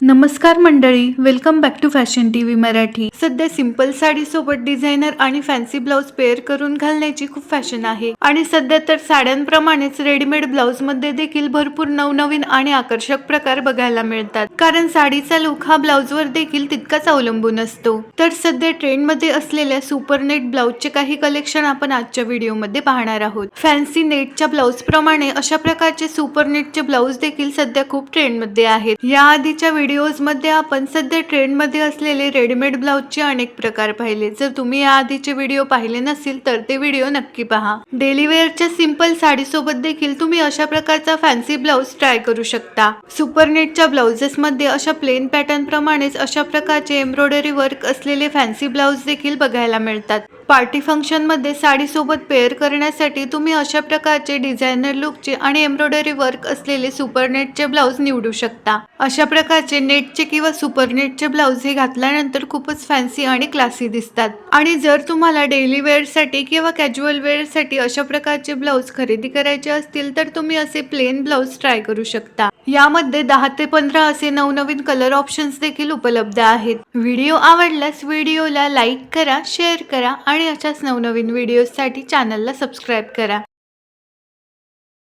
नमस्कार मंडळी welcome back to fashion T V Marathi. सध्या सिंपल साडी सोबत डिझायनर आणि फॅन्सी ब्लाऊज पेअर करून घालण्याची खूप फॅशन आहे. आणि सध्या तर साड्यांप्रमाणेच रेडीमेड ब्लाऊजमध्ये देखील भरपूर नवनवीन आणि आकर्षक प्रकार बघायला मिळतात. कारण साडीचा लुक हा ब्लाऊज वर देखील तितकाच अवलंबून असतो. तर सध्या ट्रेंडमध्ये असलेल्या सुपर नेट ब्लाऊजचे काही कलेक्शन आपण आजच्या व्हिडिओमध्ये पाहणार आहोत. फॅन्सी नेटच्या ब्लाऊज प्रमाणे अशा प्रकारचे सुपर नेटचे ब्लाऊज देखील सध्या खूप ट्रेंडमध्ये आहेत. या आधीच्या व्हिडिओजमध्ये आपण सध्या ट्रेंडमध्ये असलेले रेडीमेड ब्लाऊजचे अनेक प्रकार पाहिले. जर तुम्ही या आधीचे व्हिडिओ पाहिले नसतील तर ते व्हिडिओ नक्की पहा. डेली वेअरच्या सिंपल साडीसोबत देखील तुम्ही अशा प्रकारचा फॅन्सी ब्लाऊज ट्राय करू शकता. सुपर नेटच्या अशा प्लेन पॅटर्न प्रमाणेच अशा प्रकारचे एम्ब्रॉयडरी वर्क असलेले फॅन्सी ब्लाऊज देखील बघायला मिळतात. पार्टी फंक्शनमध्ये साडीसोबत पेअर करण्यासाठी तुम्ही अशा प्रकारचे डिझायनर लुकचे आणि एम्ब्रॉयडरी वर्क असलेले सुपर नेटचे निवडू शकता. अशा प्रकारचे नेटचे किंवा सुपर नेटचे हे घातल्यानंतर खूपच फॅन्सी आणि क्लासी दिसतात. आणि जर तुम्हाला डेली वेअरसाठी किंवा कॅज्युअल वेअरसाठी अशा प्रकारचे ब्लाऊज खरेदी करायचे असतील तर तुम्ही असे प्लेन ब्लाऊज ट्राय करू शकता. यामध्ये दहा ते पंधरा असे नवनवीन कलर ऑप्शन्स देखील उपलब्ध आहेत. व्हिडिओ आवडल्यास व्हिडिओला लाईक करा शेअर करा आणि अशाच नवनवीन व्हिडिओजसाठी चॅनलला सबस्क्राईब करा.